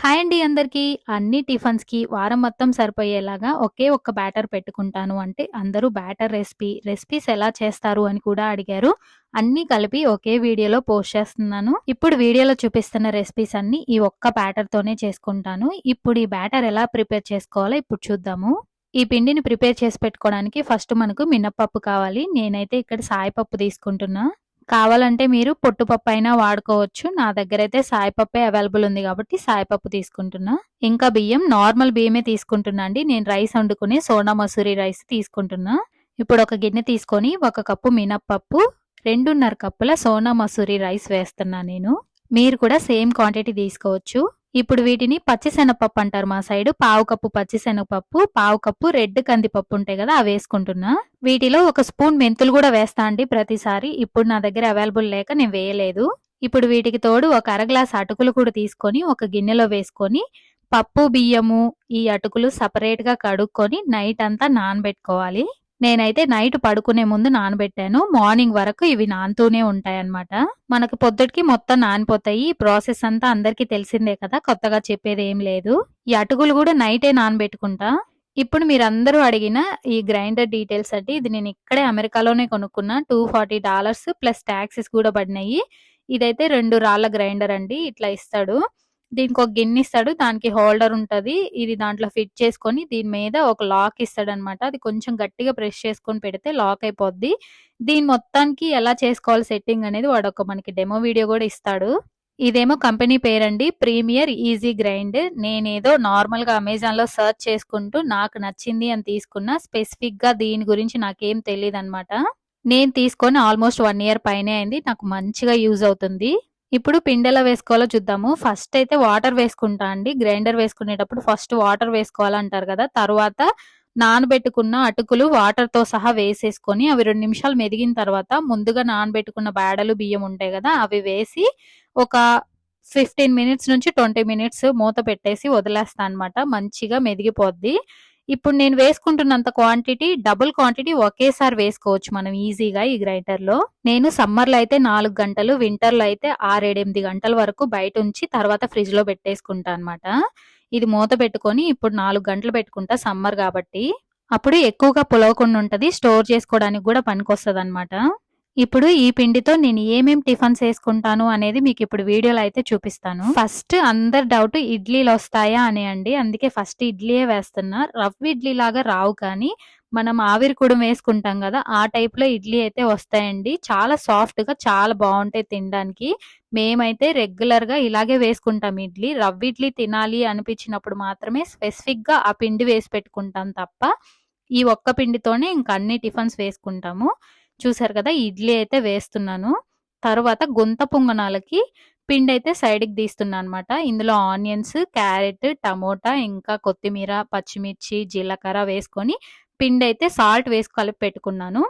Hi అండి అందరికీ. అన్ని టిఫిన్స్‌కి వారం మొత్తం సరిపోయేలాగా ఒకే ఒక్క బ్యాటర్ పెట్టుకుంటాను అంటే అందరూ బ్యాటర్ రెసిపీ, రెసిపీస్ ఎలా చేస్తారు అని కూడా అడిగారు. అన్నీ కలిపి ఒకే వీడియోలో పోస్ట్ చేస్తున్నాను. ఇప్పుడు వీడియోలో చూపిస్తున్న రెసిపీస్ అన్నీ ఈ ఒక్క బ్యాటర్‌తోనే చేసుకుంటాను. ఇప్పుడు ఈ బ్యాటర్ ఎలా ప్రిపేర్ చేసుకోవాలో ఇప్పుడు చూద్దాము. ఈ పిండిని ప్రిపేర్ చేసి పెట్టుకోవడానికి ఫస్ట్ మనకు మినప్పప్పు కావాలి. నేనైతే ఇక్కడ సాయిపప్పు తీసుకుంటున్నా. కావాలంటే మీరు పొట్టుపప్పు అయినా వాడుకోవచ్చు. నా దగ్గర అయితే సాయిపప్పే అవైలబుల్ ఉంది కాబట్టి సాయిపప్పు తీసుకుంటున్నా. ఇంకా బియ్యం నార్మల్ బియ్యమే తీసుకుంటున్నా అండి. నేను రైస్ వండుకుని సోనా మసూరి రైస్ తీసుకుంటున్నా. ఇప్పుడు ఒక గిన్నె తీసుకొని ఒక కప్పు మినప్పప్పు, 2.5 కప్పుల సోనా మసూరి రైస్ వేస్తున్నా నేను. మీరు కూడా సేమ్ క్వాంటిటీ తీసుకోవచ్చు. ఇప్పుడు వీటిని పచ్చిశనగపప్పు అంటారు మా సైడు. పావు కప్పు పచ్చిశనగపప్పు, పావు కప్పు రెడ్ కందిపప్పు ఉంటాయి కదా అవి వేసుకుంటున్నా. వీటిలో ఒక స్పూన్ మెంతులు కూడా వేస్తా అండి ప్రతిసారి. ఇప్పుడు నా దగ్గర అవైలబుల్ లేక నేను వేయలేదు. ఇప్పుడు వీటికి తోడు ఒక అర గ్లాస్ అటుకులు కూడా తీసుకొని ఒక గిన్నెలో వేసుకొని పప్పు, బియ్యము, ఈ అటుకులు సపరేట్గా కడుక్కొని నైట్ అంతా నానబెట్టుకోవాలి. నేనైతే నైట్ పడుకునే ముందు నానబెట్టాను. మార్నింగ్ వరకు ఇవి నానుతూనే ఉంటాయన్నమాట. మనకు పొద్దుటికి మొత్తం నానిపోతాయి. ఈ ప్రాసెస్ అంతా అందరికీ తెలిసిందే కదా! కొత్తగా చెప్పేదేం లేదు. ఈ అటుకులు కూడా నైటే నానబెట్టుకుంటా. ఇప్పుడు మీరందరూ అడిగిన ఈ గ్రైండర్ డీటెయిల్స్ అండి. ఇది నేను ఇక్కడే అమెరికాలోనే కొనుక్కున్నా. $240 ప్లస్ టాక్సెస్ కూడా పడినాయి. ఇదైతే రెండు రాళ్ళ గ్రైండర్ అండి. ఇట్లా ఇస్తాడు. దీనికి ఒక గిన్నె ఇస్తాడు. దానికి హోల్డర్ ఉంటది. ఇది దాంట్లో ఫిట్ చేసుకొని దీని మీద ఒక లాక్ ఇస్తాడన్నమాట. అది కొంచెం గట్టిగా ప్రెస్ చేసుకొని పెడితే లాక్ అయిపోద్ది. దీని మొత్తానికి ఎలా చేసుకోవాలి సెట్టింగ్ అనేది వాడు ఒక మనకి డెమో వీడియో కూడా ఇస్తాడు. ఇదేమో కంపెనీ పేరండి. Premier easy grind. నేనేదో నార్మల్‌గా అమెజాన్‌లో సెర్చ్ చేసుకుంటూ నాకు నచ్చింది అని తీసుకున్నా. స్పెసిఫిక్‌గా దీని గురించి నాకేం తెలీదన్నమాట. నేను తీసుకొని ఆల్మోస్ట్ వన్ ఇయర్ పైనే అయింది. నాకు మంచిగా యూజ్ అవుతుంది. ఇప్పుడు పిండెలా వేసుకోవాలో చూద్దాము. ఫస్ట్ అయితే వాటర్ వేసుకుంటా అండి. గ్రైండర్ వేసుకునేటప్పుడు ఫస్ట్ వాటర్ వేసుకోవాలంటారు కదా! తర్వాత నానబెట్టుకున్న అటుకులు వాటర్‌తో సహా వేసేసుకొని అవి రెండు నిమిషాలు మెదిగిన తర్వాత ముందుగా నానబెట్టుకున్న బేడలు, బియ్యం ఉంటాయి కదా! అవి వేసి ఒక 15 మినిట్స్ నుంచి 20 మినిట్స్ మూత పెట్టేసి వదిలేస్తా అన్నమాట. మంచిగా మెదిగిపోద్ది. ఇప్పుడు నేను వేసుకుంటున్నంత క్వాంటిటీ డబుల్ క్వాంటిటీ ఒకేసారి వేసుకోవచ్చు మనం ఈజీగా ఈ గ్రైండర్‌లో. నేను సమ్మర్‌లో అయితే నాలుగు గంటలు, వింటర్‌లో అయితే 6, 7, 8 గంటల వరకు బయట ఉంచి తర్వాత ఫ్రిడ్జ్‌లో పెట్టేసుకుంటా అన్నమాట. ఇది మూత పెట్టుకొని ఇప్పుడు నాలుగు గంటలు పెట్టుకుంటా సమ్మర్ కాబట్టి. అప్పుడు ఎక్కువగా పులవకుండా ఉంటుంది స్టోర్ చేసుకోవడానికి కూడా పనికొస్తదన్నమాట. ఇప్పుడు ఈ పిండితో నేను ఏమేం టిఫిన్స్ వేసుకుంటాను అనేది మీకు ఇప్పుడు వీడియోలో అయితే చూపిస్తాను. ఫస్ట్ అందరి డౌట్ ఇడ్లీలు వస్తాయా అని అండి. అందుకే ఫస్ట్ ఇడ్లీయే వేస్తున్నా. రవ్వ ఇడ్లీ లాగా రావు కానీ మనం ఆవిరి కుడుం వేసుకుంటాం కదా! ఆ టైప్‌లో ఇడ్లీ అయితే వస్తాయండి. చాలా సాఫ్ట్‌గా చాలా బాగుంటాయి తినడానికి. మేమైతే రెగ్యులర్‌గా ఇలాగే వేసుకుంటాం ఇడ్లీ. రవ్వ ఇడ్లీ తినాలి అనిపించినప్పుడు మాత్రమే స్పెసిఫిక్‌గా ఆ పిండి వేసి పెట్టుకుంటాం తప్ప ఈ ఒక్క పిండితోనే ఇంకా అన్ని టిఫిన్స్ వేసుకుంటాము. చూసారు కదా! ఇడ్లీ అయితే వేస్తున్నాను. తర్వాత గుంత పొంగనాలకి పిండి అయితే సైడ్‌కి తీస్తున్నా అన్నమాట. ఇందులో ఆనియన్స్, క్యారెట్, టమోటా ఇంకా కొత్తిమీర, పచ్చిమిర్చి, జీలకర్ర వేసుకొని పిండి అయితే సాల్ట్ వేసి కలిపి పెట్టుకున్నాను.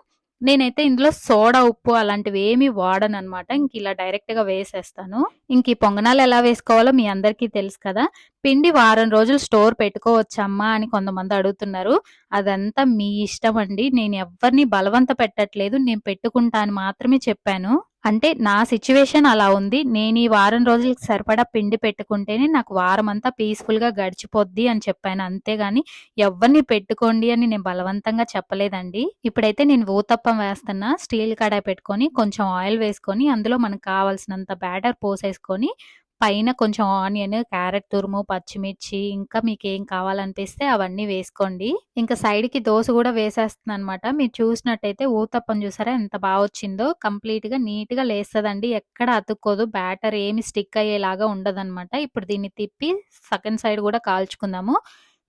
నేనైతే ఇందులో సోడా, ఉప్పు అలాంటివి ఏమి వాడనన్నమాట. ఇంక ఇలా డైరెక్ట్‌గా వేసేస్తాను. ఇంక ఈ పొంగనాలు ఎలా వేసుకోవాలో మీ అందరికీ తెలుసు కదా! పిండి వారం రోజులు స్టోర్ పెట్టుకోవచ్చమ్మా అని కొంతమంది అడుగుతున్నారు. అదంతా మీ ఇష్టం అండి. నేను ఎవ్వరిని బలవంత పెట్టట్లేదు. నేను పెట్టుకుంటా అని మాత్రమే చెప్పాను. అంటే నా సిచ్యువేషన్ అలా ఉంది. నేను ఈ వారం రోజులకి సరిపడా పిండి పెట్టుకుంటేనే నాకు వారం అంతా పీస్‌ఫుల్‌గా గడిచిపోద్ది అని చెప్పాను. అంతేగాని ఎవరిని పెట్టుకోండి అని నేను బలవంతంగా చెప్పలేదండి. ఇప్పుడైతే నేను ఊతప్పం వేస్తున్నా. స్టీల్ కడాయి పెట్టుకొని కొంచెం ఆయిల్ వేసుకొని అందులో మనకు కావాల్సినంత బ్యాటర్ పోసేసుకొని పైన కొంచెం ఆనియన్, క్యారెట్ తురుము, పచ్చిమిర్చి ఇంకా మీకు ఏం కావాలనిపిస్తే అవన్నీ వేసుకోండి. ఇంకా సైడ్‌కి దోస కూడా వేసేస్తుంది అనమాట మీరు చూసినట్టయితే ఊతప్పం చూసారా ఎంత బాగా వచ్చిందో. కంప్లీట్‌గా నీట్‌గా లేస్తుందండి ఎక్కడ అతుక్కోదు. బ్యాటర్ ఏమి స్టిక్ అయ్యేలాగా ఉండదన్నమాట. ఇప్పుడు దీన్ని తిప్పి సెకండ్ సైడ్ కూడా కాల్చుకుందాము.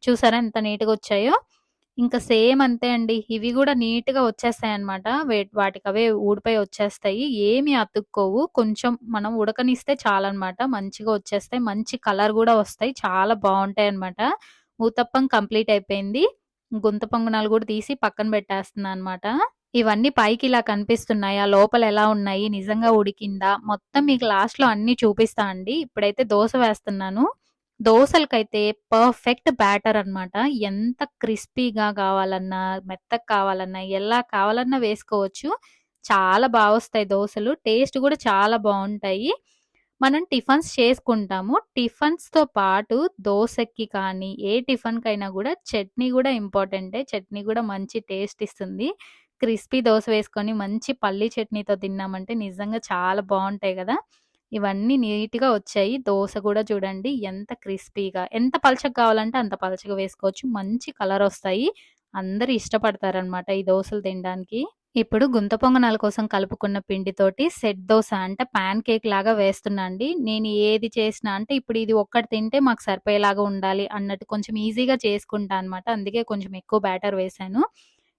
చూసారా ఎంత నీట్‌గా వచ్చాయో. ఇంకా సేమ్ అంతే అండి. ఇవి కూడా నీట్‌గా వచ్చేస్తాయన్నమాట. వాటికి వాటికవే ఊడిపోయి వచ్చేస్తాయి. ఏమి అతుక్కోవు. కొంచెం మనం ఉడకనిస్తే చాలన్నమాట. మంచిగా వచ్చేస్తాయి. మంచి కలర్ కూడా వస్తాయి. చాలా బాగుంటాయి అనమాట ఊతప్పం కంప్లీట్ అయిపోయింది. గుంత పొంగనాలు కూడా తీసి పక్కన పెట్టేస్తున్నా అనమాట ఇవన్నీ పైకి ఇలా కనిపిస్తున్నాయా? లోపల ఎలా ఉన్నాయి? నిజంగా ఉడికిందా? మొత్తం మీకు లాస్ట్‌లో అన్నీ చూపిస్తా అండి. ఇప్పుడైతే దోస వేస్తున్నాను. దోసలకైతే పర్ఫెక్ట్ బ్యాటర్ అన్నమాట. ఎంత క్రిస్పీగా కావాలన్నా, మెత్తగా కావాలన్నా, ఎలా కావాలన్నా వేసుకోవచ్చు. చాలా బాగా వస్తాయి దోశలు టేస్ట్ కూడా చాలా బాగుంటాయి మనం టిఫన్స్ చేసుకుంటాము. టిఫిన్స్‌తో పాటు దోశకి కానీ, ఏ టిఫిన్‌కైనా కూడా చట్నీ కూడా ఇంపార్టెంటే. చట్నీ కూడా మంచి టేస్ట్ ఇస్తుంది. క్రిస్పీ దోశ వేసుకొని మంచి పల్లీ చట్నీతో తిన్నామంటే నిజంగా చాలా బాగుంటాయి కదా ఇవన్నీ నీట్‌గా వచ్చాయి. దోశ కూడా చూడండి ఎంత క్రిస్పీగా ఎంత పలచగా కావాలంటే అంత పలచగా వేసుకోవచ్చు. మంచి కలర్ వస్తాయి అందరు ఇష్టపడతారనమాట ఈ దోశలు తినడానికి. ఇప్పుడు గుంత పొంగనాల కోసం కలుపుకున్న పిండితోటి సెట్ దోశ అంటే పాన్ కేక్ లాగా వేస్తున్నా అండి. నేను ఏది చేసినా అంటే ఇప్పుడు ఇది ఒక్కటి తింటే మాకు సరిపోయేలాగా ఉండాలి అన్నట్టు కొంచెం ఈజీగా చేసుకుంటా అనమాట. అందుకే కొంచెం ఎక్కువ బ్యాటర్ వేశాను.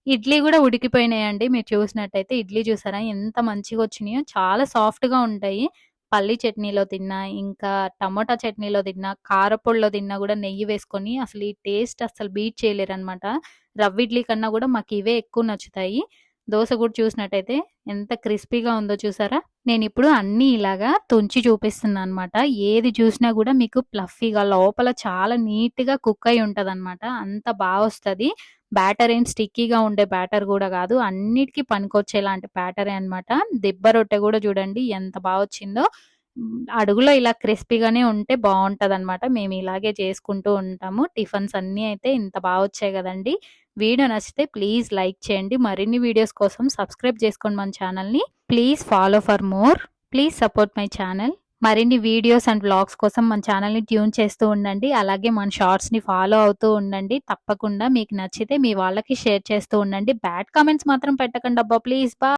ఇడ్లీ కూడా ఉడికిపోయినాయండి. మీరు చూసినట్టయితే ఇడ్లీ చూసారా ఎంత మంచిగా వచ్చినాయో చాలా సాఫ్ట్‌గా ఉంటాయి. పల్లి చట్నీలో తిన్నా, ఇంకా టమోటా చట్నీలో తిన్నా, కారపొడిలో తిన్నా కూడా నెయ్యి వేసుకొని అసలు ఈ టేస్ట్ అసలు బీట్ చేయలేరనమాట. రవ్వ ఇడ్లీ కన్నా కూడా మాకు ఇవే ఎక్కువ నచ్చుతాయి. దోస కూడా చూసినట్టయితే ఎంత క్రిస్పీగా ఉందో చూసారా? నేను ఇప్పుడు అన్ని ఇలాగా తుంచి చూపిస్తున్నా అనమాట. ఏది చూసినా కూడా మీకు ప్లఫీగా లోపల చాలా నీట్‌గా కుక్ అయ్యి ఉంటదనమాట. అంత బాగా వస్తది. బ్యాటర్ ఏం స్టిక్కీగా ఉండే బ్యాటర్ కూడా కాదు అన్నిటికీ పనికొచ్చేలాంటి బ్యాటరే అనమాట. దిబ్బ రొట్టె కూడా చూడండి ఎంత బాగా వచ్చిందో. అడుగులో ఇలా క్రిస్పీగానే ఉంటే బావుంటదనమాట. మేము ఇలాగే చేసుకుంటూ ఉంటాము. టిఫిన్స్ అన్నీ అయితే ఇంత బాగా వచ్చాయి కదండి వీడియో నచ్చితే ప్లీజ్ లైక్ చేయండి. మరిన్ని వీడియోస్ కోసం సబ్స్క్రైబ్ చేసుకోండి మన ఛానల్‌ని. Please follow for more. Please support my channel. మరిన్ని వీడియోస్ అండ్ వ్లాగ్స్ కోసం మన ఛానల్‌ని ట్యూన్ చేస్తూ ఉండండి. అలాగే మన షార్ట్స్‌ని ఫాలో అవుతూ ఉండండి. తప్పకుండా మీకు నచ్చితే మీ వాళ్ళకి షేర్ చేస్తూ ఉండండి. బ్యాడ్ కామెంట్స్ మాత్రం పెట్టకండబ్బా! ప్లీజ్ బా